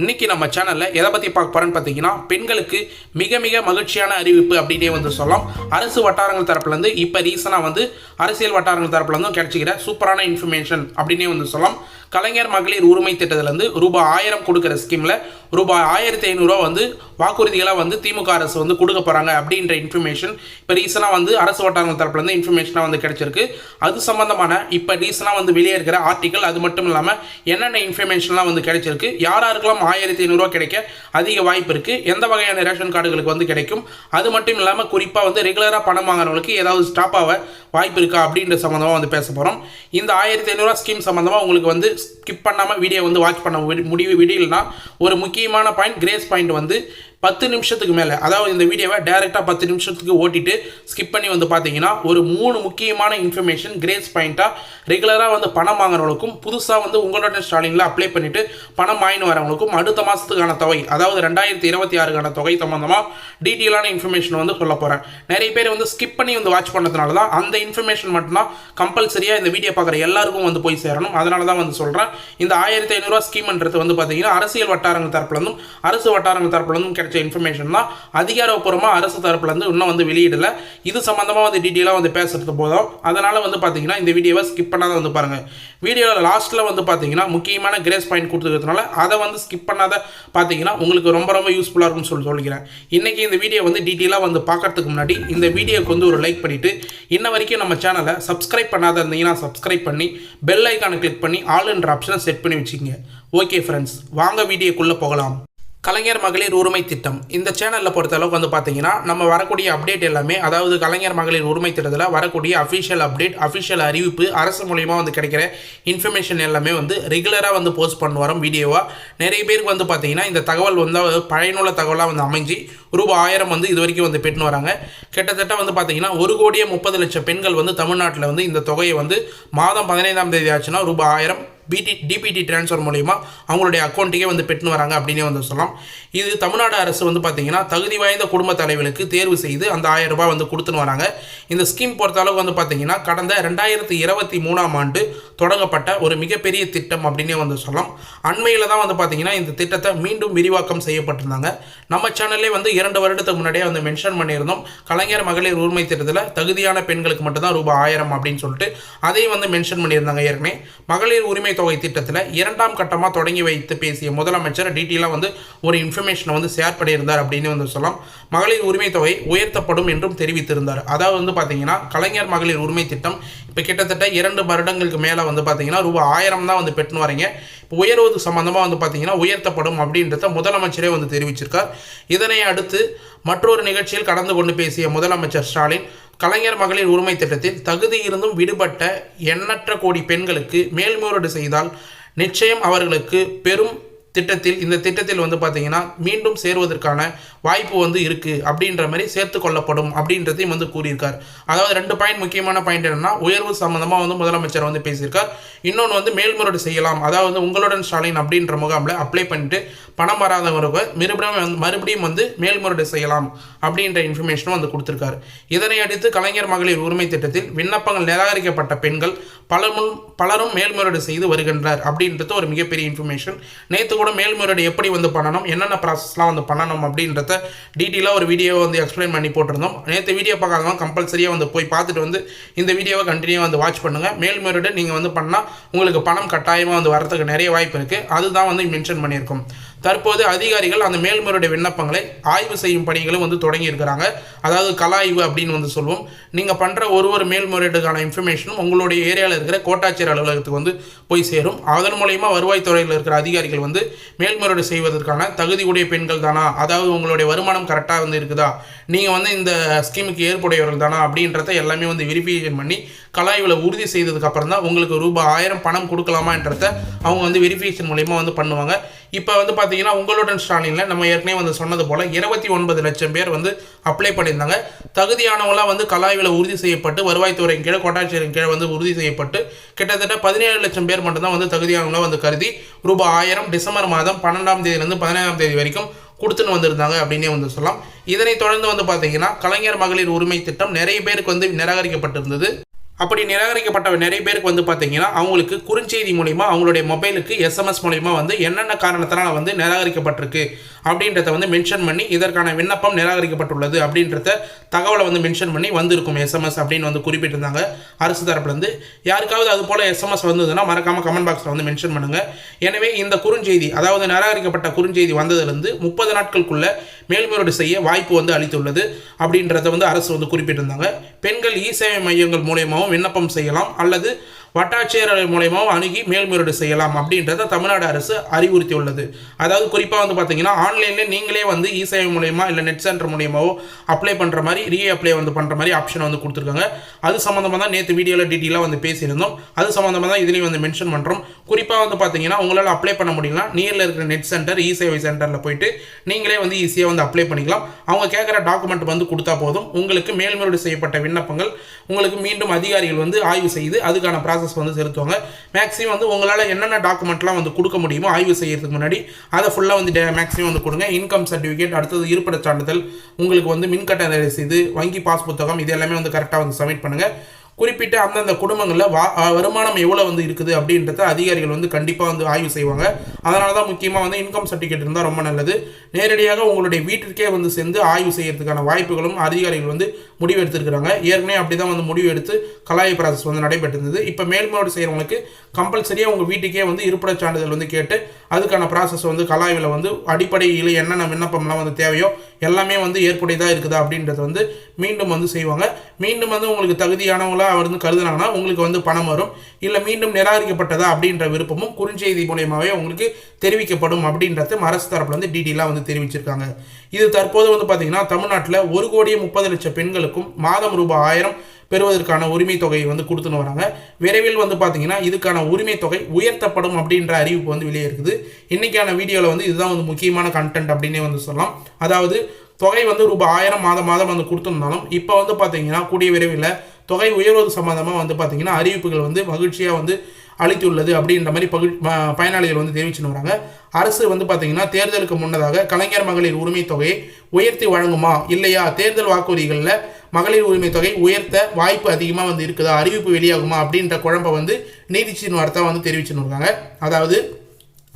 இன்னைக்கு நம்ம சேனலில் எதை பற்றி பார்க்க போகிறோன்னு பார்த்தீங்கன்னா பெண்களுக்கு மிக மிக மகிழ்ச்சியான அறிவிப்பு அப்படின்னே வந்து சொல்லலாம். அரசு வட்டாரங்கள் தரப்புலேருந்து இப்போ ரீசனாக வந்து அரசியல் வட்டாரங்கள் தரப்புலேருந்தும் கிடைச்சிக்கிற சூப்பரான இன்ஃபர்மேஷன் அப்படின்னே வந்து சொல்லலாம். கலைஞர் மகளிர் உரிமை திட்டத்திலேருந்து ரூபாய் ஆயிரம் கொடுக்குற ஸ்கீமில் ரூபாய் ஆயிரத்தி ஐநூறுரூவா வந்து வாக்குறுதிகளாக வந்து திமுக அரசு வந்து கொடுக்க போகிறாங்க அப்படின்ற இன்ஃபர்மேஷன் இப்போ ரீசனாக வந்து அரசு வட்டாரங்கள் தரப்புலேருந்து இன்ஃபர்மேஷனாக வந்து கிடைச்சிருக்கு. அது சம்மந்தமான இப்போ ரீசனாக வந்து வெளியே இருக்கிற ஆர்டிக்கல் அது மட்டும் இல்லாமல் என்னென்ன இன்ஃபர்மேஷன்லாம் வந்து கிடைச்சிருக்கு யார் யாருக்கெல்லாம் ஆயிரத்தி ஐநூறுரூவா கிடைக்க அதிக வாய்ப்பு இருக்குது எந்த வகையான ரேஷன் கார்டுகளுக்கு வந்து கிடைக்கும்? அது மட்டும் இல்லாமல் குறிப்பாக வந்து ரெகுலராக பணம் வாங்குறவங்களுக்கு ஏதாவது ஸ்டாப் ஆக வாய்ப்பு இருக்கா அப்படின்ற சம்மந்தமாக வந்து பேச போகிறோம் இந்த ஆயிரத்தி ஐநூறுரூவா ஸ்கீம் சம்மந்தமாக உங்களுக்கு வந்து ஸ்கிப் பண்ணாமல் வீடியோ வந்து வாட்ச் பண்ண வி- முடிவு விடியலனா ஒரு முக்கியமான பாயிண்ட் கிரேஸ் பாயிண்ட் வந்து பத்து நிமிஷத்துக்கு மேலே அதாவது இந்த வீடியோவை டேரெக்டாக பத்து நிமிஷத்துக்கு ஓட்டிட்டு ஸ்கிப் பண்ணி வந்து பார்த்தீங்கன்னா ஒரு மூணு முக்கியமான இன்ஃபர்மேஷன் கிரேஸ் பாயிண்ட்டாக ரெகுலராக வந்து பணம் வாங்குறவங்களுக்கும் புதுசாக வந்து உங்களோட ஸ்டாலினில் அப்ளை பண்ணிவிட்டு பணம் வாங்கினு வரவங்களுக்கும் அடுத்த மாதத்துக்கான தொகை அதாவது ரெண்டாயிரத்தி இருபத்தி ஆறுக்கான தொகை சம்மந்தமாக டீட்டெயிலான இன்ஃபர்மேஷன் வந்து சொல்ல போகிறேன் நிறைய பேர் வந்து ஸ்கிப் பண்ணி வந்து வாட்ச் பண்ணதுனால தான் அந்த இன்ஃபர்மேஷன் மட்டும்தான் கம்பல்சரியாக இந்த வீடியோ பார்க்குற எல்லாருக்கும் வந்து போய் சேரணும். அதனால தான் வந்து சொல்கிறேன் இந்த ஆயிரத்தி ஐநூறுரூவா ஸ்கீம்ன்றது வந்து பார்த்தீங்கன்னா அரசியல் வட்டாரங்கள் தரப்புலேருந்தும் அரசு வட்டாரங்கள் தரப்புலேருந்தும் கிடைச்ச இன்ஃபர்மேஷன் தான் அதிகாரப்பூர்வமாக அரசு தரப்புலேருந்து இன்னும் வந்து வெளியிடல. இது சம்மந்தமாக வந்து டீட்டெயிலாக வந்து பேசுகிறது போதும். அதனால் வந்து பார்த்தீங்கன்னா இந்த வீடியோவை ஸ்கிப் பண்ணாத வந்து பாருங்கள் வீடியோவில் லாஸ்ட்டில் வந்து பார்த்தீங்கன்னா முக்கியமான கிரேஸ் பாயிண்ட் கொடுத்துருக்கிறதுனால அதை வந்து ஸ்கிப் பண்ணாத பார்த்தீங்கன்னா உங்களுக்கு ரொம்ப ரொம்ப யூஸ்ஃபுல்லாக இருக்கும்னு சொல்லி சொல்லிக்கிறேன். இன்றைக்கி இந்த வீடியோ வந்து டீட்டெயிலாக வந்து பார்க்கறதுக்கு முன்னாடி இந்த வீடியோக்கு வந்து ஒரு லைக் பண்ணிவிட்டு இன்ன வரைக்கும் நம்ம சேனலை சப்ஸ்கிரைப் பண்ணாத இருந்தீங்கன்னா சப்ஸ்கிரைப் பண்ணி பெல் ஐக்கானை கிளிக் பண்ணி ஆல்ன்ற ஆப்ஷனை செட் பண்ணி வச்சுக்கோங்க. ஓகே ஃப்ரெண்ட்ஸ் வாங்க வீடியோக்குள்ளே போகலாம். கலைஞர் மகளிர் உரிமை திட்டம். இந்த சேனலில் பொறுத்த அளவுக்கு வந்து பார்த்தீங்கன்னா நம்ம வரக்கூடிய அப்டேட் எல்லாமே அதாவது கலைஞர் மகளிர் உரிமை திட்டத்தில் வரக்கூடிய அஃபிஷியல் அப்டேட் அஃபிஷியல் அறிவிப்பு அரசு மூலியமாக வந்து கிடைக்கிற இன்ஃபர்மேஷன் எல்லாமே வந்து ரெகுலராக வந்து போஸ்ட் பண்ண வரோம் வீடியோவாக நிறைய பேருக்கு வந்து பார்த்தீங்கன்னா இந்த தகவல் வந்து பயனுள்ள தகவலாக வந்து அமைஞ்சு ரூபாய் ஆயிரம் வந்து இது வரைக்கும் வந்து பெற்று வராங்க. கிட்டத்தட்ட வந்து பார்த்தீங்கன்னா ஒரு கோடியே முப்பது லட்சம் பெண்கள் வந்து தமிழ்நாட்டில் வந்து இந்த தொகையை வந்து மாதம் பதினைந்தாம் தேதி ஆச்சுன்னா ரூபாய் ஆயிரம் பிடி டிபிடி ட்ரான்ஸ்ஃபர் மூலிமா அவங்களுடைய அக்கௌண்ட்டுக்கே வந்து பெற்றுன்னு வராங்க அப்படின்னே வந்து சொல்லலாம். இது தமிழ்நாடு அரசு வந்து பார்த்திங்கன்னா தகுதி வாய்ந்த குடும்ப தலைவர்களுக்கு தேர்வு செய்து அந்த ஆயிரம் ரூபாய் வந்து கொடுத்துன்னு வராங்க. இந்த ஸ்கீம் பொறுத்த அளவுக்கு வந்து பார்த்திங்கன்னா கடந்த ரெண்டாயிரத்தி இருபத்தி மூணாம் ஆண்டு தொடங்கப்பட்ட ஒரு மிகப்பெரிய திட்டம் அப்படின்னே வந்து சொல்லலாம். அண்மையில் தான் வந்து பார்த்திங்கன்னா இந்த திட்டத்தை மீண்டும் விரிவாக்கம் செய்யப்பட்டிருந்தாங்க. நம்ம சேனல்லே வந்து இரண்டு வருடத்துக்கு முன்னாடியே வந்து மென்ஷன் பண்ணியிருந்தோம். கலைஞர் மகளிர் உரிமை திட்டத்தில் தகுதியான பெண்களுக்கு மட்டும்தான் ரூபாய் ஆயிரம் அப்படின்னு சொல்லிட்டு அதையும் வந்து மென்ஷன் பண்ணியிருந்தாங்க ஏற்கனவே. மகளிர் உரிமை தொகை திட்டத்தில் இரண்டாம் கட்டமாக தொடங்கி வைத்து பேசிய முதலமைச்சர் டீட்டெயிலாக வந்து ஒரு இன்ஃபர்மேஷனை வந்து ஷேர் பண்ணியிருந்தார் அப்படின்னு வந்து சொல்லலாம். மகளிர் உரிமை தொகை உயர்த்தப்படும் என்றும் தெரிவித்திருந்தார். அதாவது வந்து பார்த்தீங்கன்னா கலைஞர் மகளிர் உரிமை திட்டம் இப்போ கிட்டத்தட்ட இரண்டு வருடங்களுக்கு மேலே வந்து பார்த்தீங்கன்னா ரூபாய் ஆயிரம் தான் வந்து பெற்று வரீங்க. இப்போ உயர்வது சம்மந்தமாக வந்து பார்த்தீங்கன்னா உயர்த்தப்படும் அப்படின்றத முதலமைச்சரே வந்து தெரிவிச்சிருக்கார். இதனை அடுத்து மற்றொரு நிகழ்ச்சியில் கடந்து கொண்டு பேசிய முதலமைச்சர் ஸ்டாலின் கலைஞர் மகளிர் உரிமை திட்டத்தில் தகுதி இருந்தும் விடுபட்ட எண்ணற்ற கோடி பெண்களுக்கு மேல்முறையீடு செய்தால் நிச்சயம் அவர்களுக்கு பெரும் திட்டத்தில் இந்த திட்டத்தில் வந்து பார்த்தீங்கன்னா மீண்டும் சேருவதற்கான வாய்ப்பு வந்து இருக்குது அப்படின்ற மாதிரி சேர்த்து கொள்ளப்படும் அப்படின்றதையும் வந்து கூறியிருக்கார். அதாவது ரெண்டு பாயிண்ட் முக்கியமான பாயிண்ட் என்னன்னா உயர்வு சம்மந்தமாக வந்து முதலமைச்சர் வந்து பேசியிருக்கார். இன்னொன்று வந்து மேல்முறையீடு செய்யலாம். அதாவது உங்களுடன் ஸ்டாலின் அப்படின்ற முகாமில் அப்ளை பண்ணிட்டு பணம் வராதவருக்கு மறுபடியும் வந்து மறுபடியும் வந்து மேல்முறையீடு செய்யலாம் அப்படின்ற இன்ஃபர்மேஷனும் வந்து கொடுத்துருக்காரு. இதனை அடுத்து கலைஞர் மகளிர் உரிமை திட்டத்தில் விண்ணப்பங்கள் நிராகரிக்கப்பட்ட பெண்கள் பலரும் பலரும் மேல்முறையீடு செய்து வருகின்றார் அப்படின்றது ஒரு மிகப்பெரிய இன்ஃபர்மேஷன் நேற்று கூட மேல்முறையீடு எப்படி வந்து பண்ணணும் என்னென்ன ப்ராசஸ்லாம் வந்து பண்ணணும் அப்படின்றத டீட்டெயிலாக ஒரு வீடியோ வந்து எக்ஸ்பிளைன் பண்ணி போட்டிருந்தோம். நேற்று வீடியோ பார்க்காதவங்க கம்பல்சரியாக வந்து போய் பார்த்துட்டு வந்து இந்த வீடியோவை கண்டினியூ வந்து வாட்ச் பண்ணுங்கள் மேல்முறையீடு நீங்கள் வந்து பண்ணால் உங்களுக்கு பணம் கட்டாயமாக வந்து வரதுக்கு நிறைய வாய்ப்பு இருக்குது அதுதான் வந்து மென்ஷன் பண்ணியிருக்கோம். தற்போது அதிகாரிகள் அந்த மேல்முறையுடைய விண்ணப்பங்களை ஆய்வு செய்யும் பணிகளும் வந்து தொடங்கி இருக்கிறாங்க. அதாவது கலாய்வு அப்படின்னு வந்து சொல்லுவோம் நீங்கள் பண்ணுற ஒரு ஒரு மேல்முறையீடுக்கான இன்ஃபர்மேஷனும் உங்களுடைய ஏரியாவில் இருக்கிற கோட்டாட்சியர் அலுவலகத்துக்கு வந்து போய் சேரும். அதன் மூலயமா வருவாய்த்துறையில் இருக்கிற அதிகாரிகள் வந்து மேல்முறையீடு செய்வதற்கான தகுதியுடைய உடைய பெண்கள் தானா? அதாவது உங்களுடைய வருமானம் கரெக்டாக வந்து இருக்குதா? நீங்கள் வந்து இந்த ஸ்கீமுக்கு ஏற்புடையவர்கள் தானா? அப்படின்றத எல்லாமே வந்து வெரிஃபிகேஷன் பண்ணி கலாய்வில் உறுதி செய்ததுக்கு அப்புறம் தான் உங்களுக்கு ரூபாய் ஆயிரம் பணம் கொடுக்கலாமான்றத அவங்க வந்து வெரிஃபிகேஷன் மூலயமா வந்து பண்ணுவாங்க. இப்போ வந்து பார்த்தீங்கன்னா உங்களுடன் ஸ்டாலினில் நம்ம ஏற்கனவே வந்து சொன்னது போல் இருபத்தி ஒன்பது லட்சம் பேர் வந்து அப்ளை பண்ணியிருந்தாங்க. தகுதியானவங்களாம் வந்து கலாய்வில் உறுதி செய்யப்பட்டு வருவாய்த்துறையின் கீழே கோட்டாட்சியரின் கீழே வந்து உறுதி செய்யப்பட்டு கிட்டத்தட்ட பதினேழு லட்சம் பேர் மட்டும்தான் வந்து தகுதியானவங்களா வந்து கருதி ரூபாய் ஆயிரம் டிசம்பர் மாதம் பன்னெண்டாம் தேதியிலேருந்து பதினேழாம் தேதி வரைக்கும் கொடுத்துன்னு வந்திருந்தாங்க அப்படின்னே வந்து சொல்லலாம். இதனைத் தொடர்ந்து வந்து பார்த்தீங்கன்னா கலைஞர் மகளிர் உரிமை திட்டம் நிறைய பேருக்கு வந்து நிராகரிக்கப்பட்டிருந்தது. அப்படி நிராகரிக்கப்பட்ட நிறைய பேருக்கு வந்து பார்த்தீங்கன்னா அவங்களுக்கு குறுஞ்செய்தி மூலிமா அவங்களுடைய மொபைலுக்கு எஸ்எம்எஸ் மூலிமா வந்து என்னென்ன காரணத்தினால் வந்து நிராகரிக்கப்பட்டிருக்கு அப்படின்றத வந்து மென்ஷன் பண்ணி இதற்கான விண்ணப்பம் நிராகரிக்கப்பட்டுள்ளது அப்படின்றத தகவலை வந்து மென்ஷன் பண்ணி வந்திருக்கும் எஸ்எம்எஸ் அப்படின்னு வந்து குறிப்பிட்டிருந்தாங்க. அரசு தரப்புலேருந்து. யாருக்காவது அது போல் எஸ்எம்எஸ் வந்ததுன்னா மறக்காமல் கமெண்ட் பாக்ஸில் வந்து மென்ஷன் பண்ணுங்கள் எனவே இந்த குறுஞ்செய்தி அதாவது நிராகரிக்கப்பட்ட குறுஞ்செய்தி வந்ததுலேருந்து முப்பது நாட்களுக்குள்ளே மேல்முறையீடு செய்ய வாய்ப்பு வந்து அளித்துள்ளது அப்படின்றத வந்து அரசு வந்து குறிப்பிட்டிருந்தாங்க. பெண்கள் இ சேவை மையங்கள் மூலியமாகவும் விண்ணப்பம் செய்யலாம் அல்லது வட்டாட்சியர்கள் மூலயமாவும் அணுகி மேல்முறையீடு செய்யலாம் அப்படின்றத தமிழ்நாடு அரசு அறிவுறுத்தியுள்ளது. அதாவது குறிப்பாக வந்து பார்த்தீங்கன்னா ஆன்லைனில் நீங்களே வந்து இ சேவை மூலயமா இல்லை நெட் சென்டர் மூலியமாவோ அப்ளை பண்ணுற மாதிரி ரீ அப்ளை வந்து பண்ணுற மாதிரி ஆப்ஷன் வந்து கொடுத்துருக்காங்க. அது சம்மந்தமாக தான் நேற்று வீடியோவில் டீட்டெயிலாக வந்து பேசியிருந்தோம். அது சம்மந்தமாக தான் இதுலேயும் வந்து மென்ஷன் பண்ணுறோம் குறிப்பாக வந்து பார்த்தீங்கன்னா உங்களால் அப்ளை பண்ண முடியலாம் நியரில் இருக்கிற நெட் சென்டர் இ சேவை சென்டரில் போயிட்டு நீங்களே வந்து ஈஸியாக வந்து அப்ளை பண்ணிக்கலாம். அவங்க கேட்குற டாக்குமெண்ட் வந்து கொடுத்தா போதும். உங்களுக்கு மேல்முறையீடு செய்யப்பட்ட விண்ணப்பங்கள் உங்களுக்கு மீண்டும் அதிகாரிகள் வந்து ஆய்வு செய்து அதுக்கான ப்ராசஸ் வந்து செலுத்துவாங்க. மேக்ஸிமம் வந்து உங்களால் என்னென்ன டாக்குமெண்ட்லாம் வந்து கொடுக்க முடியுமோ ஆய்வு செய்யறதுக்கு முன்னாடி அதை ஃபுல்லாக வந்து மேக்ஸிமம் வந்து கொடுங்க. இன்கம் சர்டிஃபிகேட் அடுத்தது இருப்பிட சான்றிதழ் உங்களுக்கு வந்து மின்கட்டண ரசீது வங்கி பாஸ் புத்தகம் இது எல்லாமே வந்து கரெக்டாக வந்து சப்மிட் பண்ணுங்கள் குறிப்பிட்ட அந்தந்த குடும்பங்களில் வா வருமானம் எவ்வளோ வந்து இருக்குது அப்படின்றத அதிகாரிகள் வந்து கண்டிப்பாக வந்து ஆய்வு செய்வாங்க. அதனால தான் முக்கியமாக வந்து இன்கம் சர்டிஃபிகேட் இருந்தால் ரொம்ப நல்லது. நேரடியாக உங்களுடைய வீட்டிற்கே வந்து சேர்ந்து ஆய்வு செய்கிறதுக்கான வாய்ப்புகளும் அதிகாரிகள் வந்து முடிவு எடுத்திருக்கிறாங்க. ஏற்கனவே அப்படி தான் வந்து முடிவு எடுத்து கலாய் ப்ராசஸ் வந்து நடைபெற்றிருந்தது. இப்போ மேல்முறை செய்கிறவங்களுக்கு கம்பல்சரியாக உங்கள் வீட்டுக்கே வந்து இருப்பிடச் சான்றிதழ் வந்து கேட்டு அதுக்கான ப்ராசஸ் வந்து கலாய்வில் வந்து அடிப்படையில் என்னென்ன விண்ணப்பம்லாம் வந்து தேவையோ எல்லாமே வந்து ஏற்புடையதாக இருக்குதா அப்படின்றத வந்து மீண்டும் வந்து செய்வாங்க. மீண்டும் வந்து உங்களுக்கு தகுதியானவங்களா வந்து கருதுனாங்கன்னா உங்களுக்கு வந்து பணம் வரும். இல்லை மீண்டும் நிராகரிக்கப்பட்டதா அப்படின்ற விருப்பமும் குறுஞ்செய்தி மூலியமாகவே உங்களுக்கு தெரிவிக்கப்படும் அப்படின்றத அரசு தரப்புல வந்து டீட்டெயிலாக வந்து தெரிவிச்சிருக்காங்க. இது தற்போது வந்து பார்த்தீங்கன்னா தமிழ்நாட்டில் ஒரு கோடியே முப்பது லட்சம் பெண்களுக்கும் மாதம் ரூபாய் ஆயிரம் பெறுவதற்கான உரிமை தொகையை வந்து கொடுத்துன்னு வராங்க. விரைவில் வந்து பார்த்தீங்கன்னா இதுக்கான உரிமை தொகை உயர்த்தப்படும் அப்படின்ற அறிவிப்பு வந்து வெளியே இருக்குது. இன்றைக்கான வீடியோவில் வந்து இதுதான் வந்து முக்கியமான கண்டென்ட் அப்படின்னே வந்து சொல்லலாம். அதாவது தொகை வந்து ரூபாய் ஆயிரம் மாதம் மாதம் வந்து கொடுத்துருந்தாலும் இப்போ வந்து பார்த்தீங்கன்னா கூடிய விரைவில் தொகை உயர்வது சம்மந்தமாக வந்து பார்த்தீங்கன்னா அறிவிப்புகள் வந்து மகிழ்ச்சியாக வந்து அளித்துள்ளது அப்படின்ற மாதிரி பகு பயனாளிகள் வந்து தெரிவிச்சுன்னு வராங்க. அரசு வந்து பார்த்தீங்கன்னா தேர்தலுக்கு முன்னதாக கலைஞர் மகளிர் உரிமை தொகையை உயர்த்தி வழங்குமா இல்லையா? தேர்தல் வாக்குறுதிகளில் மகளிர் உரிமை தொகை உயர்த்த வாய்ப்பு அதிகமாக வந்து இருக்குதா? அறிவிப்பு வெளியாகுமா? அப்படின்ற குழப்ப வந்து நீதிச்சின் வார்த்தை வந்து தெரிவிச்சுன்னு இருக்காங்க. அதாவது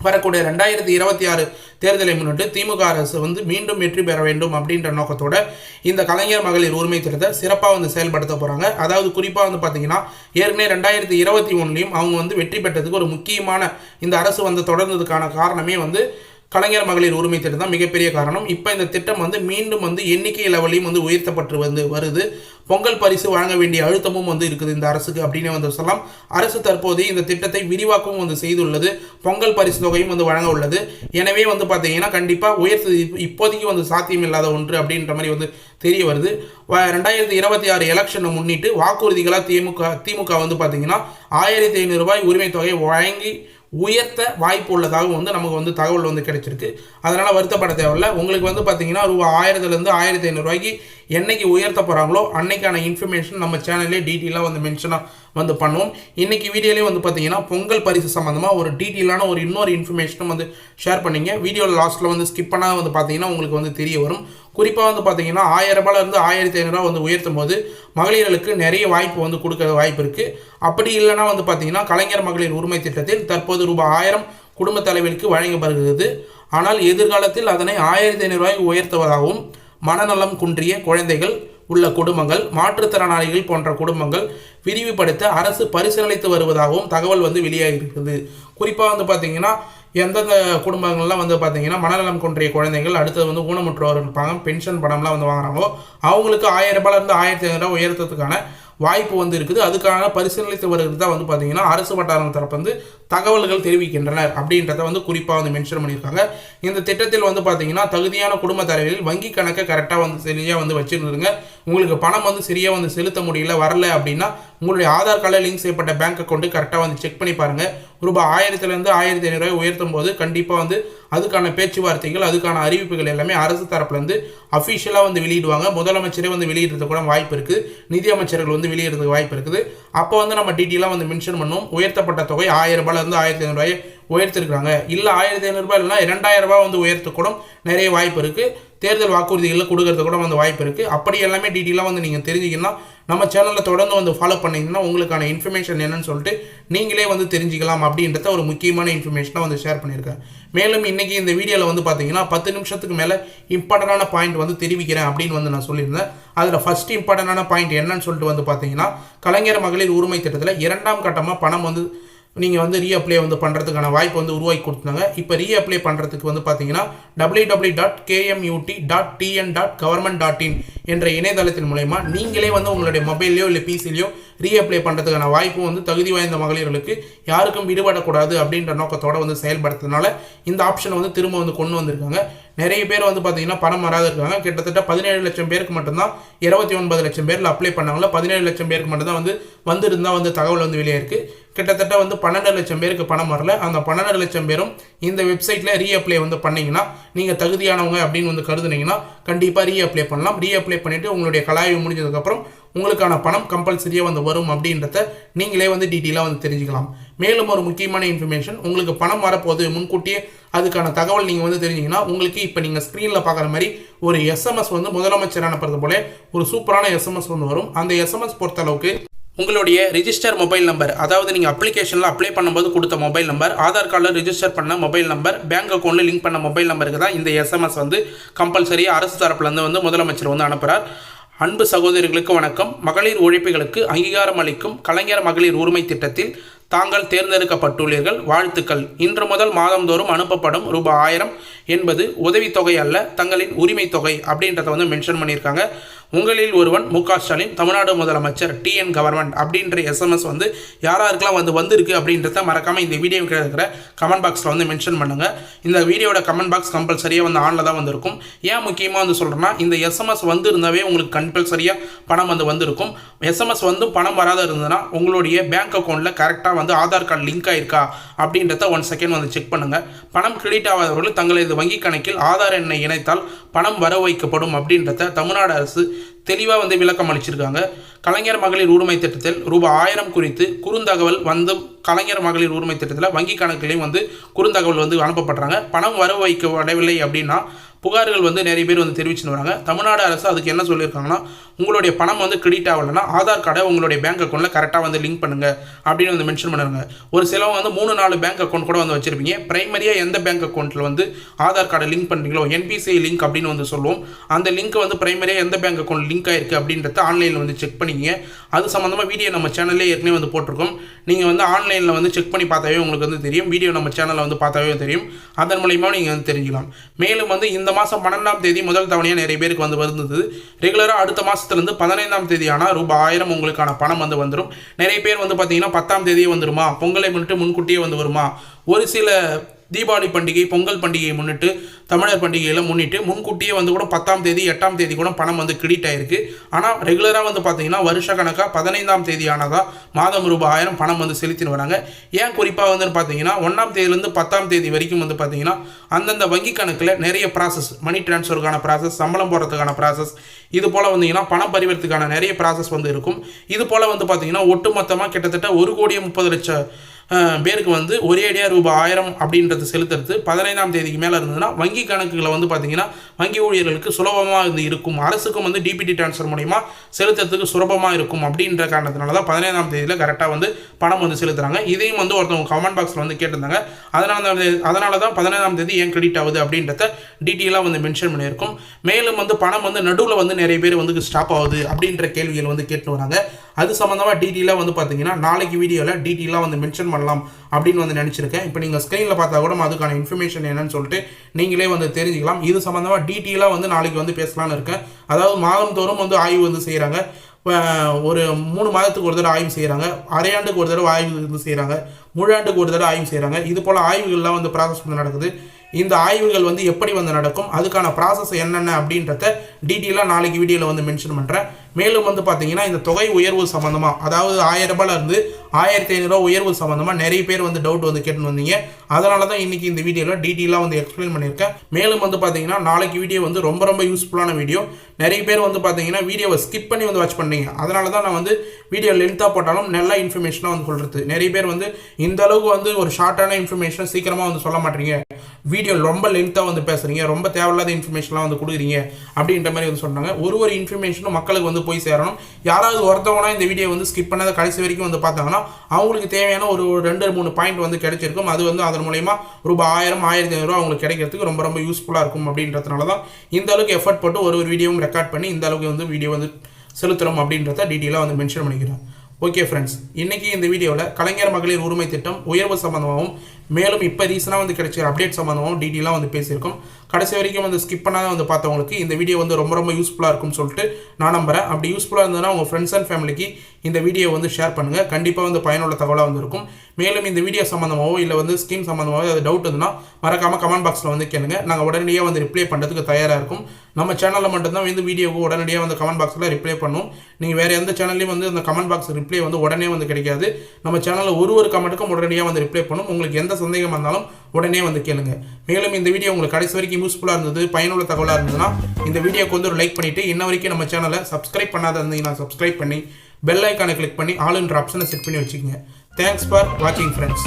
வரக்கூடிய ரெண்டாயிரத்தி இருபத்தி ஆறு தேர்தலை முன்னிட்டு திமுக அரசு வந்து மீண்டும் வெற்றி பெற வேண்டும் அப்படின்ற நோக்கத்தோட இந்த கலைஞர் மகளிர் உரிமை திட்டத்தை சிறப்பாக வந்து செயல்படுத்த போகிறாங்க அதாவது குறிப்பாக வந்து பார்த்தீங்கன்னா ஏற்கனவே ரெண்டாயிரத்தி இருபத்தி ஒன்றுலையும் அவங்க வந்து வெற்றி பெற்றதுக்கு ஒரு முக்கியமான இந்த அரசு வந்து தொடர்ந்ததுக்கான காரணமே வந்து கலைஞர் மகளிர் உரிமை திட்டம் தான் மிகப்பெரிய காரணம். இப்போ இந்த திட்டம் வந்து மீண்டும் வந்து எண்ணிக்கை லெவலையும் வந்து உயர்த்தப்பட்டு வந்து வருது. பொங்கல் பரிசு வழங்க வேண்டிய அழுத்தமும் வந்து இருக்குது இந்த அரசுக்கு அப்படின்னு வந்து சொல்லலாம். அரசு தற்போது இந்த திட்டத்தை விரிவாக்கவும் வந்து செய்துள்ளது. பொங்கல் பரிசு தொகையும் வந்து வழங்க உள்ளது. எனவே வந்து பார்த்தீங்கன்னா கண்டிப்பாக உயர்த்து இப்போதைக்கு வந்து சாத்தியம் இல்லாத ஒன்று அப்படின்ற மாதிரி வந்து தெரிய வருது. வ- ரெண்டாயிரத்தி இருபத்தி ஆறு எலெக்ஷனை முன்னிட்டு வாக்குறுதிகளாக திமுக திமுக வந்து பார்த்தீங்கன்னா ஆயிரத்தி ஐநூறு ரூபாய் உரிமை தொகை வழங்கி உயர்த்த வாய்ப்பு உள்ளதாகவும் வந்து நமக்கு வந்து தகவல் வந்து கிடைச்சிருக்கு. அதனால் வருத்தப்பட தேவையில்ல. உங்களுக்கு வந்து பார்த்தீங்கன்னா ரூபா ஆயிரத்துலேருந்து ஆயிரத்தி ஐநூறுரூவாய்க்கு என்னைக்கு உயர்த்த போகிறாங்களோ அன்னைக்கான இன்ஃபர்மேஷன் நம்ம சேனல்லே டீட்டெயிலாக வந்து மென்ஷனாக வந்து பண்ணுவோம். இன்னைக்கு வீடியோலேயே வந்து பார்த்தீங்கன்னா பொங்கல் பரிசு சம்மந்தமாக ஒரு டீட்டெயிலான ஒரு இன்னொரு இன்ஃபர்மேஷனும் வந்து ஷேர் பண்ணிங்க. வீடியோ லாஸ்ட்டில் வந்து ஸ்கிப் பண்ணால் வந்து பார்த்தீங்கன்னா உங்களுக்கு வந்து தெரிய வரும். குறிப்பாக வந்து பார்த்தீங்கன்னா ஆயிரம் ரூபாயிலேருந்து ஆயிரத்தி ஐநூறுரூவா வந்து உயர்த்தும் போது மகளிர்களுக்கு நிறைய வாய்ப்பு வந்து கொடுக்கற வாய்ப்பு இருக்குது அப்படி இல்லைனா வந்து பார்த்தீங்கன்னா கலைஞர் மகளிர் உரிமை திட்டத்தில் தற்போது ரூபாய் ஆயிரம் குடும்ப தலைவருக்கு வழங்கப்படுகிறது. ஆனால் எதிர்காலத்தில் அதனை ஆயிரத்தி ஐநூறுரூவாய்க்கு உயர்த்துவதாகவும் மனநலம் குன்றிய குழந்தைகள் உள்ள குடும்பங்கள் மாற்றுத்திறனாளிகள் போன்ற குடும்பங்கள் விரிவுபடுத்த அரசு பரிசீலித்து வருவதாகவும் தகவல் வந்து வெளியாகிருக்குது குறிப்பாக வந்து பார்த்தீங்கன்னா எந்தெந்த குடும்பங்கள்லாம் வந்து பார்த்தீங்கன்னா மனநலம் குன்றிய குழந்தைகள் அடுத்தது வந்து ஊனமுற்றோர் இருப்பாங்க பென்ஷன் பணம்லாம் வந்து வாங்குறாங்களோ அவங்களுக்கு ஆயிரம் ரூபாயிலேருந்து ஆயிரத்தி ஐநூறுரூவா உயர்த்ததுக்கான வாய்ப்பு வந்து இருக்குது. அதுக்கான பரிசீலனை வருகிறது தான் வந்து பார்த்தீங்கன்னா அரசு வட்டாரம் தரப்பு வந்து தகவல்கள் தெரிவிக்கின்றனர் அப்படின்றத வந்து குறிப்பாக வந்து மென்ஷன் பண்ணியிருக்காங்க. இந்த திட்டத்தில் வந்து பார்த்தீங்கன்னா தகுதியான குடும்ப தலைவர்கள் வங்கி கணக்கை கரெக்டாக வந்து சரியாக வந்து வச்சுருந்துருங்க. உங்களுக்கு பணம் வந்து சரியாக வந்து செலுத்த முடியல வரல அப்படின்னா உங்களுடைய ஆதார் கார்டில் லிங்க் செய்யப்பட்ட பேங்க் அக்கௌண்ட்டு கரெக்டாக வந்து செக் பண்ணி பாருங்கள் ரூபாய் ஆயிரத்துலேருந்து ஆயிரத்தி ஐநூறுரூவாய் உயர்த்தும் போது கண்டிப்பாக வந்து அதுக்கான பேச்சுவார்த்தைகள் அதுக்கான அறிவிப்புகள் எல்லாமே அரசு தரப்புலேருந்து அஃபிஷியலாக வந்து வெளியிடுவாங்க. முதலமைச்சரே வந்து வெளியிடுறது கூட வாய்ப்பு இருக்குது நிதியமைச்சர்கள் வந்து வெளியிடுறதுக்கு வாய்ப்பு இருக்குது. அப்போ வந்து நம்ம டீட்டெயிலாக வந்து மென்ஷன் பண்ணுவோம். உயர்த்தப்பட்ட தொகை ஆயிரம் ரூபாயிலேருந்து ஆயிரத்தி ஐநூறுரூவாயை உயர்த்திருக்கிறாங்க. இல்லை ஆயிரத்தி ஐநூறுரூபா இல்லைனா ரெண்டாயிரம் ரூபாய் வந்து உயர்த்தக்கூடும். நிறைய வாய்ப்பு இருக்குது தேர்தல் வாக்குறுதிகளில் கொடுக்கறது கூட வந்து வாய்ப்பு இருக்குது அப்படி எல்லாமே டீட்டெயிலாக வந்து நீங்கள் தெரிஞ்சிக்கணும்னா நம்ம சேனலில் தொடர்ந்து வந்து ஃபாலோ பண்ணிங்கன்னா உங்களுக்கான இன்ஃபர்மேஷன் என்னன்னு சொல்லிட்டு நீங்களே வந்து தெரிஞ்சுக்கலாம் அப்படின்றத ஒரு முக்கியமான இன்ஃபர்மேஷனை வந்து ஷேர் பண்ணியிருக்கேன். மேலும் இன்றைக்கி இந்த வீடியோவில் வந்து பார்த்தீங்கன்னா பத்து நிமிஷத்துக்கு மேலே இம்பார்ட்டண்டான பாயிண்ட் வந்து தெரிவிக்கிறேன் அப்படின்னு வந்து நான் சொல்லியிருந்தேன். அதில் ஃபஸ்ட் இம்பார்ட்டண்டான பாயிண்ட் என்னன்னு சொல்லிட்டு வந்து பார்த்தீங்கன்னா கலைஞர் மகளிர் உரிமை திட்டத்தில் இரண்டாம் கட்டமாக பணம் வந்து நீங்கள் வந்து ரீஅப்ளை வந்து பண்ணுறதுக்கான வாய்ப்பு வந்து உருவாக்கி கொடுத்தாங்க இப்போ ரீஅப்ளை பண்ணுறதுக்கு வந்து பார்த்தீங்கன்னா W W dot KMUT dot TN dot government dot in என்ற இணையதளத்தின் மூலயமா நீங்களே வந்து உங்களுடைய மொபைல்லையோ இல்லை பிசிலையோ ரீஅப்ளை பண்ணுறதுக்கான வாய்ப்பும் வந்து தகுதி வாய்ந்த மகளிர்களுக்கு யாருக்கும் விடுபடக்கூடாது அப்படின்ற நோக்கத்தோடு வந்து செயல்படுறதுனால இந்த ஆப்ஷனை வந்து திரும்ப வந்து கொண்டு வந்திருக்காங்க. நிறைய பேர் வந்து பார்த்தீங்கன்னா பணம் வராது இருக்காங்க. கிட்டத்தட்ட பதினேழு லட்சம் பேருக்கு மட்டும்தான் இருபத்தி ஒன்பது லட்சம் பேரில் அப்ளை பண்ணாங்களா பதினேழு லட்சம் பேருக்கு மட்டும்தான் வந்து வந்திருந்தால் வந்து தகவல் வந்து வெளியே இருக்குது கிட்டத்தட்ட வந்து பன்னெண்டு லட்சம் பேருக்கு பணம் வரல. அந்த பன்னெண்டு லட்சம் பேரும் இந்த வெப்சைட்டில் ரீஅப்ளை வந்து பண்ணிங்கன்னா நீங்கள் தகுதியானவங்க அப்படின்னு வந்து கருதுனீங்கன்னா கண்டிப்பாக ரீஅப்ளை பண்ணலாம். ரீஅப்ளை பண்ணிவிட்டு உங்களுடைய கலாய்வு முடிஞ்சதுக்கப்புறம் உங்களுக்கான பணம் கம்பல்சரியாக வந்து வரும் அப்படின்றத நீங்களே வந்து டீட்டெயிலாக வந்து தெரிஞ்சுக்கலாம். மேலும் ஒரு முக்கியமான இன்ஃபர்மேஷன் உங்களுக்கு பணம் வரப்போகுது முன்கூட்டியே அதுக்கான தகவல் நீங்கள் வந்து தெரிஞ்சிங்கன்னா உங்களுக்கு இப்போ நீங்கள் ஸ்க்ரீனில் பார்க்குற மாதிரி ஒரு எஸ்எம்எஸ் வந்து முதலமைச்சர் அனுப்புறது போல ஒரு சூப்பரான எஸ்எம்எஸ் வந்து வரும். அந்த எஸ்எம்எஸ் பொறுத்தளவுக்கு உங்களுடைய ரிஜிஸ்டர் மொபைல் நம்பர் அதாவது நீங்கள் அப்ளிகேஷனில் அப்ளை பண்ணும்போது கொடுத்த மொபைல் நம்பர் ஆதார் கார்டில் ரிஜிஸ்டர் பண்ண மொபைல் நம்பர் பேங்க் அக்கௌண்ட்டில் லிங்க் பண்ண மொபைல் நம்பருக்கு தான் இந்த எஸ்எம்எஸ் வந்து கம்பல்சரியாக அரசு தரப்புலேருந்து வந்து முதலமைச்சர் வந்து அனுப்புகிறார் அன்பு சகோதரிகளுக்கு வணக்கம். மகளிர் உழைப்புகளுக்கு அங்கீகாரம் அளிக்கும் கலைஞர் மகளிர் உரிமை திட்டத்தில் தாங்கள் தேர்ந்தெடுக்கப்பட்டுள்ளீர்கள். வாழ்த்துக்கள். இன்று முதல் மாதந்தோறும் அனுப்பப்படும் ரூபாய் ஆயிரம் என்பது உதவித்தொகை அல்ல தங்களின் உரிமை தொகை அப்படின்றத வந்து மென்ஷன் பண்ணியிருக்காங்க. உங்களில் ஒருவன் மு ஸ்டாலின் தமிழ்நாடு முதலமைச்சர் டிஎன் கவர்மெண்ட் அப்படின்ற எஸ்எம்எஸ் வந்து யாராருக்கெல்லாம் வந்து வந்திருக்கு அப்படின்றத மறக்காமல் இந்த வீடியோ இருக்கிற கமெண்ட் பாக்ஸில் வந்து மென்ஷன் பண்ணுங்கள் இந்த வீடியோட கமெண்ட் பாக்ஸ் கம்பல்சரியாக வந்து ஆனில் தான் வந்திருக்கும். ஏன் முக்கியமாக வந்து சொல்கிறேன்னா இந்த எஸ்எம்எஸ் வந்து இருந்தாவே உங்களுக்கு கம்பல்சரியாக பணம் வந்து வந்திருக்கும். எஸ்எம்எஸ் வந்து பணம் வராத இருந்ததுன்னா உங்களுடைய பேங்க் அக்கௌண்ட்டில் கரெக்டாக வந்து ஆதார் கார்டு லிங்க் ஆயிருக்கா அப்படின்றத ஒன் செகண்ட் வந்து செக் பண்ணுங்கள் பணம் கிரெடிட் ஆகாதவர்கள் தங்களது வங்கி கணக்கில் ஆதார் எண்ணை இணைத்தால் பணம் வர வைக்கப்படும் அப்படின்றத தமிழ்நாடு அரசு தெளிவாக வந்து விளக்கம் அளிச்சிருக்காங்க. கலைஞர் மகளிர் உரிமை திட்டத்தில் ரூபாய் ஆயிரம் குறித்து குறுந்தகவல் வந்து கலைஞர் மகளிர் உரிமை திட்டத்தில் வங்கி கணக்குலேயும் வந்து குறுந்தகவல் வந்து அனுப்பப்படுறாங்க பணம் வர வைக்கப்படவில்லை அப்படின்னா புகார்கள் வந்து நிறைய பேர் வந்து தெரிவிச்சுன்னு வராங்க. தமிழ்நாடு அரசு அதுக்கு என்ன சொல்லியிருக்காங்கன்னா உங்களுடைய பணம் வந்து கிரெடிட் ஆகலைன்னா ஆதார் கார்டை உங்களுடைய பேங்க் அக்கௌண்ட்டில் கரெக்டாக வந்து லிங்க் பண்ணுங்க அப்படின்னு வந்து மென்ஷன் பண்ணுறாங்க ஒரு சிலவங்க வந்து மூணு நாலு பேங்க் அக்கௌண்ட் கூட வந்து வச்சுருப்பீங்க. பிரைமரியாக எந்த பேங்க் அக்கௌண்ட்டில் வந்து ஆதார் கார்டை லிங்க் பண்ணுறீங்களோ என்பிசிஐ லிங்க் அப்படின்னு வந்து சொல்லுவோம். அந்த லிங்க் வந்து பிரைமரியாக எந்த பேங்க் அக்கௌண்ட் லிங்க் ஆயிருக்கு அப்படின்றத ஆன்லைனில் வந்து செக் பண்ணிக்கிங்க. அது சம்மந்தமாக வீடியோ நம்ம சேனல்லே ஏற்கனவே வந்து போட்டிருக்கோம். நீங்கள் வந்து ஆன்லைனில் வந்து செக் பண்ணி பார்த்தாவே உங்களுக்கு வந்து தெரியும். வீடியோ நம்ம சேனலில் வந்து பார்த்தாவே தெரியும். அதன் மூலயமா நீங்கள் வந்து தெரிஞ்சுக்கலாம். மேலும் வந்து இந்த மாதம் பன்னெண்டாம் தேதி முதல் தவணையாக நிறைய பேருக்கு வந்து வந்தது ரெகுலராக அடுத்த மாதத்துலேருந்து பதினைந்தாம் தேதி ஆனால் ரூபாய் ஆயிரம் உங்களுக்கான பணம் வந்து வந்துடும் நிறைய பேர் வந்து பார்த்தீங்கன்னா பத்தாம் தேதியே வந்துருமா? பொங்கலை முன்னிட்டு முன்கூட்டியே வந்து வருமா? ஒரு சில தீபாவளி பண்டிகை பொங்கல் பண்டிகையை முன்னிட்டு தமிழர் பண்டிகையில் முன்னிட்டு முன்கூட்டியே வந்து கூட பத்தாம் தேதி எட்டாம் தேதி கூட பணம் வந்து கிரெடிட் ஆயிருக்கு. ஆனால் ரெகுலராக வந்து பார்த்தீங்கன்னா வருஷ கணக்காக பதினைந்தாம் தேதி மாதம் ரூபாய் ஆயிரம் பணம் வந்து செலுத்தின்னு வராங்க. ஏன் குறிப்பாக வந்து பார்த்தீங்கன்னா ஒன்றாம் தேதியிலேருந்து பத்தாம் தேதி வரைக்கும் வந்து பார்த்தீங்கன்னா அந்தந்த வங்கி கணக்கில் நிறைய ப்ராசஸ் மணி டிரான்ஸ்ஃபருக்கான ப்ராசஸ் சம்பளம் போடுறதுக்கான ப்ராசஸ் இது போல் வந்தீங்கன்னா பணம் பரிவர்த்தத்துக்கான நிறைய ப்ராசஸ் வந்து இருக்கும். இது போல் வந்து பார்த்தீங்கன்னா ஒட்டுமொத்தமாக கிட்டத்தட்ட ஒரு கோடியே முப்பது லட்சம் பேருக்கு வந்து ஒரே அடியாக ரூபாய் ஆயிரம் அப்படின்றது செலுத்துறது பதினைந்தாம் தேதிக்கு மேலே இருந்ததுன்னா வங்கி கணக்குகளை வந்து பார்த்தீங்கன்னா வங்கி ஊழியர்களுக்கு சுலபமாக இது இருக்கும். அரசுக்கும் வந்து டிபிடி ட்ரான்ஸ்ஃபர் மூலிமா செலுத்துறதுக்கு சுலபமாக இருக்கும் அப்படின்ற காரணத்தினால தான் பதினைந்தாம் தேதியில் கரெக்டாக வந்து பணம் வந்து செலுத்துறாங்க. இதையும் வந்து ஒருத்தவங்க கமெண்ட் பாக்ஸில் வந்து கேட்டிருந்தாங்க. அதனால தான் அதனால தான் பதினைந்தாம் தேதி ஏன் கிரெடிட் ஆகுது அப்படின்றத டீட்டெயிலாக வந்து மென்ஷன் பண்ணியிருக்கோம். மேலும் வந்து பணம் வந்து நடுவில் வந்து நிறைய பேர் வந்து ஸ்டாப் ஆகுது அப்படின்ற கேள்விகள் வந்து கேட்டு வராங்க. அது சம்மந்தமாக டீட்டெயிலாக வந்து பார்த்தீங்கன்னா நாளைக்கு வீடியோவில் டீட்டெயிலாக வந்து மென்ஷன் பண்ணலாம் அப்படின்னு வந்து நினச்சிருக்கேன். இப்போ நீங்கள் ஸ்க்ரீனில் பார்த்தா கூட அதுக்கான இன்ஃபர்மேஷன் என்னன்னு சொல்லிட்டு நீங்களே வந்து தெரிஞ்சுக்கலாம். இது சம்மந்தமாக டீட்டெயிலாக வந்து நாளைக்கு வந்து பேசலாம்னு இருக்கேன். அதாவது மாதந்தோறும் வந்து ஆய்வு வந்து செய்கிறாங்க ஒரு மூணு மாதத்துக்கு ஒரு தடவை ஆய்வு செய்கிறாங்க அரையாண்டுக்கு ஒரு தடவை ஆய்வு வந்து செய்கிறாங்க முழாண்டுக்கு ஒரு தடவை ஆய்வு செய்கிறாங்க இது போல் ஆய்வுகள்லாம் வந்து ப்ராசஸ் வந்து நடக்குது. இந்த ஆய்வுகள் வந்து எப்படி வந்து நடக்கும் அதுக்கான ப்ராசஸ் என்னென்ன அப்படின்றத டீட்டெயிலாக நாளைக்கு வீடியோவில் வந்து மென்ஷன் பண்ணுறேன் மேலும் வந்து பார்த்தீங்கன்னா இந்த தொகை உயர்வு சம்மந்தமாக அதாவது ஆயிரம் ரூபாயில இருந்து ஆயிரத்தி ஐநூறுரூவா உயர்வு சம்மந்தமாக நிறைய பேர் வந்து டவுட் வந்து கேட்டுன்னு வந்தீங்க. அதனால தான் இன்னைக்கு இந்த வீடியோவில் டீட்டெயிலாக வந்து எக்ஸ்பிளைன் பண்ணியிருக்கேன். மேலும் வந்து பார்த்தீங்கன்னா நாளைக்கு வீடியோ வந்து ரொம்ப ரொம்ப யூஸ்ஃபுல்லான வீடியோ நிறைய பேர் வந்து பார்த்தீங்கன்னா வீடியோவை ஸ்கிப் பண்ணி வந்து வாட்ச் பண்ணீங்க அதனால தான் நான் வந்து வீடியோ லென்த்தாக போட்டாலும் நல்ல இன்ஃபர்மேஷனாக வந்து சொல்கிறது நிறைய பேர் வந்து இந்த அளவுக்கு வந்து ஒரு ஷார்ட்டான இன்ஃபர்மேஷனை சீக்கிரமாக வந்து சொல்ல மாட்டீங்க. வீடியோ ரொம்ப லென்த்தாக வந்து பேசுகிறீங்க ரொம்ப தேவையில்லாத இன்ஃபர்மேஷன்லாம் வந்து கொடுக்குறீங்க அப்படின்ற மாதிரி வந்து சொன்னாங்க. ஒரு ஒரு இன்ஃபர்மேஷனும் மக்களுக்கு வந்து போய் சேரணும். யாராவது ஒருத்தவனா இந்த வீடியோ வந்து ஸ்கிப் பண்ணாத கடைசி வரைக்கும் வந்து பார்த்தாங்கன்னா அவங்களுக்கு தேவையான ஒரு ஒரு ரெண்டு மூணு பாயிண்ட் வந்து கிடைச்சிருக்கும். அது வந்து அதன் மூலயமா ரூபாய் ஆயிரம் ஆயிரத்தி ஐநூறுரூவா அவங்களுக்கு கிடைக்கிறதுக்கு ரொம்ப ரொம்ப யூஸ்ஃபுல்லாக இருக்கும் அப்படின்றதுனால தான் இந்த அளவுக்கு எஃபர்ட் போட்டு ஒரு ஒரு வீடியோவும் ரெக்கார்ட் பண்ணி இந்த அளவுக்கு வந்து வீடியோ வந்து செலுத்துகிறோம் அப்படின்றத டீட்டெயிலாக வந்து மென்ஷன் பண்ணிக்கிறேன். ஓகே ஃப்ரெண்ட்ஸ் இன்றைக்கி இந்த வீடியோவில் கலைஞர் மகளிர் உரிமை திட்டம் உயர்வு சம்பந்தமாகவும் மேலும் இப்போ ரீசனாக வந்து கிடைச்ச அப்டேட் சம்மந்தமாகவும் டீட்டெயிலாக வந்து பேசியிருக்கோம். கடைசி வரைக்கும் வந்து ஸ்கிப் பண்ணாத வந்து பார்த்தவங்களுக்கு இந்த வீடியோ வந்து ரொம்ப ரொம்ப யூஸ்ஃபுல்லாக இருக்கும்னு சொல்லிட்டு நான் நம்புறேன். அப்படி யூஸ்ஃபுல்லாக இருந்ததுன்னா உங்கள் ஃப்ரெண்ட்ஸ் அண்ட் ஃபேமிலிக்கு இந்த வீடியோ வந்து ஷேர் பண்ணுங்கள் கண்டிப்பாக வந்து பயனுள்ள தகவலாக வந்து இருக்கும். மேலும் இந்த வீடியோ சம்மந்தமாகவோ இல்லை வந்து ஸ்கீம் சம்மந்தமாகவோ அது டவுட் இருந்ததுன்னா மறக்காமல் கமெண்ட் பாக்ஸில் வந்து கேளுங்க. நாங்கள் உடனடியாக வந்து ரிப்ளை பண்ணுறதுக்கு தயாராக இருக்கும். நம்ம சேனலில் மட்டும்தான் வந்து வீடியோவுக்கு உடனடியாக வந்து கமெண்ட் பாக்ஸில் ரிப்ளை பண்ணும் நீங்கள் வேறு எந்த சேனல்லையும் வந்து அந்த கமெண்ட் பாக்ஸ் ரிப்ளை வந்து உடனே வந்து கிடைக்காது. நம்ம சேனலில் ஒரு ஒரு கமெண்ட்டுக்கும் உடனடியாக வந்து ரிப்ளை பண்ணும் உங்களுக்கு எந்த சந்தேகம் இருந்தாலும் உடனே வந்து கேளுங்க. மேலும் இந்த வீடியோ உங்களுக்கு கடைசி வரைக்கும் யூஸ்ஃபுல்லாக இருந்தது பயனுள்ள தகவலாக இருந்ததுன்னா இந்த வீடியோக்கு வந்து ஒரு லைக் பண்ணிவிட்டு இன்ன வரைக்கும் நம்ம சேனலை சப்ஸ்கிரைப் பண்ணாத இருந்தீங்கன்னா சப்ஸ்கிரைப் பண்ணி பெல் ஐக்கானை கிளிக் பண்ணி ஆல் என்ற ஆப்ஷனை செட் பண்ணி வச்சுக்கோங்க. தேங்க்ஸ் ஃபார் வாட்சிங் ஃப்ரெண்ட்ஸ்